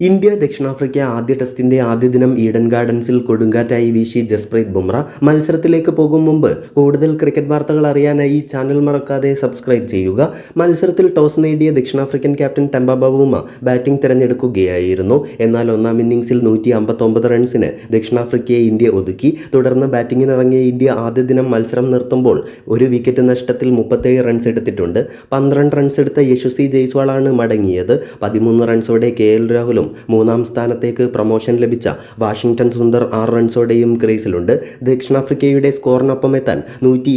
India ദക്ഷിണാഫ്രിക്ക ആദ്യ ടെസ്റ്റിന്റെ ആദ്യ ദിനം ഈഡൻ ഗാർഡൻസിൽ കൊടുങ്കാറ്റായി വീശി ജസ്പ്രീത് ബുംറ. മത്സരത്തിലേക്ക് പോകും മുമ്പ് കൂടുതൽ ക്രിക്കറ്റ് വാർത്തകൾ അറിയാനായി ചാനൽ മറക്കാതെ സബ്സ്ക്രൈബ് ചെയ്യുക. മത്സരത്തിൽ ടോസ് നേടിയ ദക്ഷിണാഫ്രിക്കൻ ക്യാപ്റ്റൻ ടെമ്പ ബാറ്റിംഗ് തിരഞ്ഞെടുക്കുകയായിരുന്നു. എന്നാൽ ഒന്നാം ഇന്നിംഗ്സിൽ നൂറ്റി അമ്പത്തൊമ്പത് റൺസിന് ദക്ഷിണാഫ്രിക്കയെ ഇന്ത്യ ഒതുക്കി. തുടർന്ന് ബാറ്റിംഗിനിറങ്ങിയ ഇന്ത്യ ആദ്യ ദിനം മത്സരം നിർത്തുമ്പോൾ ഒരു വിക്കറ്റ് നഷ്ടത്തിൽ മുപ്പത്തേഴ് റൺസ് എടുത്തിട്ടുണ്ട്. പന്ത്രണ്ട് റൺസ് എടുത്ത യശസ്വി ജയ്സ്വാളാണ് മടങ്ങിയത്. പതിമൂന്ന് റൺസോടെ കെ എൽ രാഹുലും മൂന്നാം സ്ഥാനത്തേക്ക് പ്രൊമോഷൻ ലഭിച്ച വാഷിംഗ്ടൺ സുന്ദർ ആറ് റൺസോടെയും ക്രീസിലുണ്ട് ദക്ഷിണാഫ്രിക്കയുടെ സ്കോറിനൊപ്പം എത്താൻ നൂറ്റി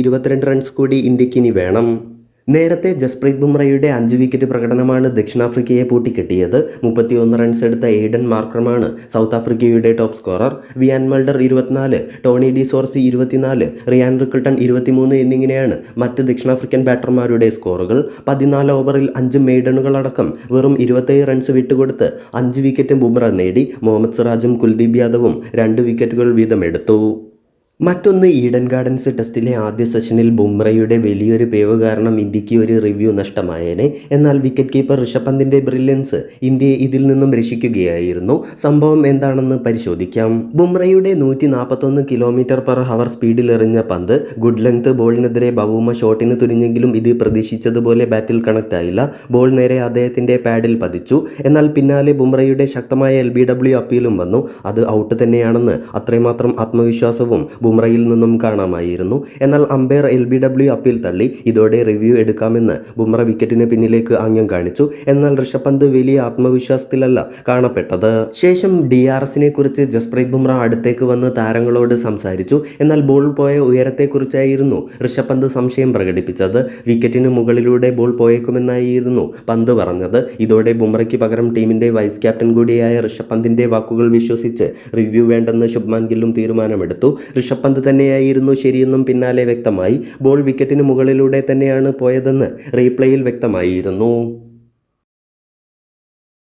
റൺസ് കൂടി ഇന്ത്യക്കിനി വേണം. നേരത്തെ ജസ്പ്രീത് ബുംറയുടെ അഞ്ച് വിക്കറ്റ് പ്രകടനമാണ് ദക്ഷിണാഫ്രിക്കയെ പൂട്ടിക്കെട്ടിയത്. മുപ്പത്തിയൊന്ന് റൺസ് എടുത്ത എയ്ഡൻ മാർക്രമാണ് സൗത്ത് ആഫ്രിക്കയുടെ ടോപ്പ് സ്കോറർ വിയാൻ മൾഡർ ഇരുപത്തിനാല് ടോണി ഡി സോർസി ഇരുപത്തിനാല് റിയാൻ റിക്കിൾട്ടൺ ഇരുപത്തിമൂന്ന് എന്നിങ്ങനെയാണ് മറ്റ് ദക്ഷിണാഫ്രിക്കൻ ബാറ്റർമാരുടെ സ്കോറുകൾ പതിനാല് ഓവറിൽ അഞ്ച് മെയ്ഡണുകളടക്കം വെറും ഇരുപത്തേഴ് റൺസ് വിട്ടുകൊടുത്ത് അഞ്ച് വിക്കറ്റ് ബുംറ നേടി. മുഹമ്മദ് സിറാജും കുൽദീപ് യാദവും രണ്ട് വിക്കറ്റുകൾ വീതമെടുത്തു. മറ്റൊന്ന് ഈഡൻ ഗാർഡൻസ് ടെസ്റ്റിലെ ആദ്യ സെഷനിൽ ബുംറയുടെ വലിയൊരു പിഴവ് കാരണം ഇന്ത്യയ്ക്ക് ഒരു റിവ്യൂ നഷ്ടമായേനെ. എന്നാൽ വിക്കറ്റ് കീപ്പർ ഋഷഭ് പന്തിന്റെ ബ്രില്യൻസ് ഇന്ത്യയെ ഇതിൽ നിന്നും രക്ഷിക്കുകയായിരുന്നു. സംഭവം എന്താണെന്ന് പരിശോധിക്കാം. ബുംറയുടെ നൂറ്റി നാൽപ്പത്തൊന്ന് കിലോമീറ്റർ പെർ ഹവർ സ്പീഡിൽ എറിഞ്ഞ പന്ത് ഗുഡ് ലെങ്ത് ബോളിനെതിരെ ബവൂമ ഷോട്ടിന് തുനിഞ്ഞെങ്കിലും ഇത് പ്രതീക്ഷിച്ചതുപോലെ ബാറ്റിൽ കണക്ട് ആയില്ല ബോൾ നേരെ അദ്ദേഹത്തിന്റെ പാഡിൽ പതിച്ചു. എന്നാൽ പിന്നാലെ ബുംറയുടെ ശക്തമായ എൽ ബി ഡബ്ല്യു അപ്പീലും വന്നു. അത് ഔട്ട് തന്നെയാണെന്ന് അത്രമാത്രം ആത്മവിശ്വാസവും ബുംറയിൽ നിന്നും കാണാമായിരുന്നു. എന്നാൽ umpire L B W appeal തള്ളി ഇതോടെ റിവ്യൂ എടുക്കാമെന്ന് ബുംറ വിക്കറ്റിന് പിന്നിലേക്ക് ആംഗ്യം കാണിച്ചു. എന്നാൽ ഋഷഭ് പന്ത് വലിയ ആത്മവിശ്വാസത്തിലല്ല കാണപ്പെട്ടത്. ശേഷം ഡി ആർ എസിനെ കുറിച്ച് ജസ്പ്രീത് ബുംറ അടുത്തേക്ക് വന്ന് താരങ്ങളോട് സംസാരിച്ചു. എന്നാൽ ബോൾ പോയ ഉയരത്തെക്കുറിച്ചായിരുന്നു ഋഷഭ് പന്ത് സംശയം പ്രകടിപ്പിച്ചത്. വിക്കറ്റിന് മുകളിലൂടെ ബോൾ പോയേക്കുമെന്നായിരുന്നു പന്ത് പറഞ്ഞത്. ഇതോടെ ബുംറയ്ക്ക് പകരം ടീമിന്റെ വൈസ് ക്യാപ്റ്റൻ കൂടിയായ ഋഷഭ് പന്തിന്റെ വാക്കുകൾ വിശ്വസിച്ച് റിവ്യൂ വേണ്ടെന്ന് ശുഭ്മാൻ ഗില്ലും തീരുമാനമെടുത്തു. ഋഷഭ് പന്ത് തന്നെയായിരുന്നു ശരിയെന്നും പിന്നാലെ വ്യക്തമായി. ബോൾ വിക്കറ്റിന് മുകളിലൂടെ തന്നെയാണ് പോയതെന്ന് റീപ്ലേയിൽ വ്യക്തമായിരുന്നു.